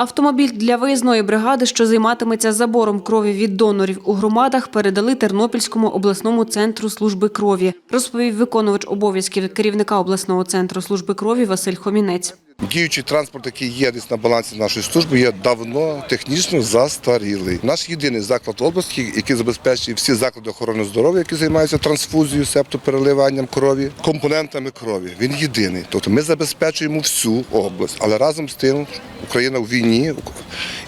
Автомобіль для виїзної бригади, що займатиметься забором крові від донорів у громадах, передали Тернопільському обласному центру служби крові, розповів виконувач обов'язків керівника обласного центру служби крові Василь Хомінець. Діючий транспорт, який є десь на балансі нашої служби, є давно технічно застарілий. Наш єдиний заклад області, який забезпечує всі заклади охорони здоров'я, які займаються трансфузією, септопереливанням крові, компонентами крові. Він єдиний. Тобто ми забезпечуємо всю область, але разом з тим Україна в війні,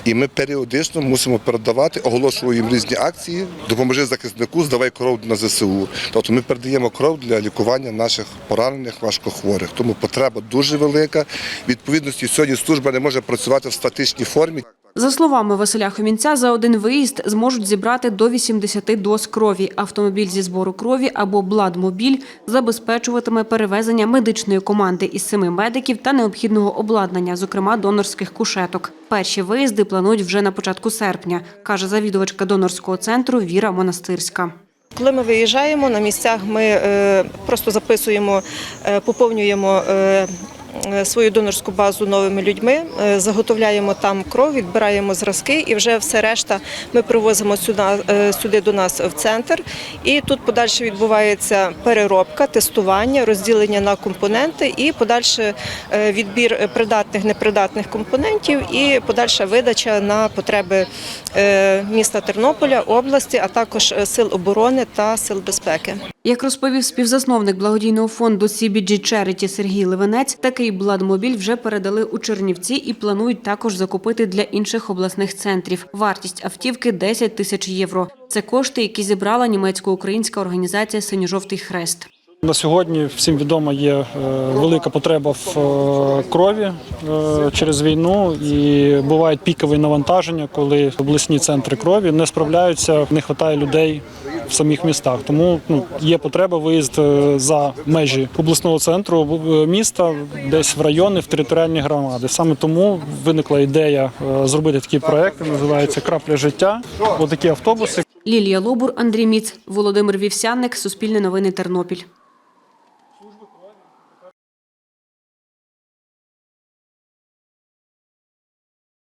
і ми періодично мусимо передавати, оголошуємо різні акції, допоможи захиснику, здавай кров на ЗСУ. Тобто ми передаємо кров для лікування наших поранених важкохворих. Тому потреба дуже велика. Відповідності сьогодні служба не може працювати в статичній формі. За словами Василя Хомінця, за один виїзд зможуть зібрати до 80 доз крові. Автомобіль зі збору крові або бладмобіль забезпечуватиме перевезення медичної команди із семи медиків та необхідного обладнання, зокрема донорських кушеток. Перші виїзди планують вже на початку серпня, каже завідувачка донорського центру Віра Монастирська. Коли ми виїжджаємо на місцях, ми е, просто записуємо, е, поповнюємо е, свою донорську базу новими людьми, е, заготовляємо там кров, відбираємо зразки і вже все решта ми привозимо сюди, е, сюди до нас в центр. І тут подальше відбувається переробка, тестування, розділення на компоненти і подальше е, відбір придатних, непридатних компонентів і подальша видача на потреби е, міста Тернополя, області, а також е, сил оборони та сил безпеки. Як розповів співзасновник благодійного фонду CBG Charity Сергій Левенець, такий бладмобіль вже передали у Чернівці і планують також закупити для інших обласних центрів. Вартість автівки 10 тисяч євро. Це кошти, які зібрала німецько-українська організація Синьо-жовтий хрест. На сьогодні всім відомо є е, велика потреба в е, крові е, через війну і бувають пікові навантаження, коли обласні центри крові не справляються, не вистачає людей в самих містах. Тому ну, є потреба виїзд е, за межі обласного центру е, міста, десь в райони, в територіальні громади. Саме тому виникла ідея е, зробити такі проекти. Називається Крапля життя. Отакі автобуси. Лілія Лобур, Андрій Міц, Володимир Вівсянник, Суспільне новини Тернопіль.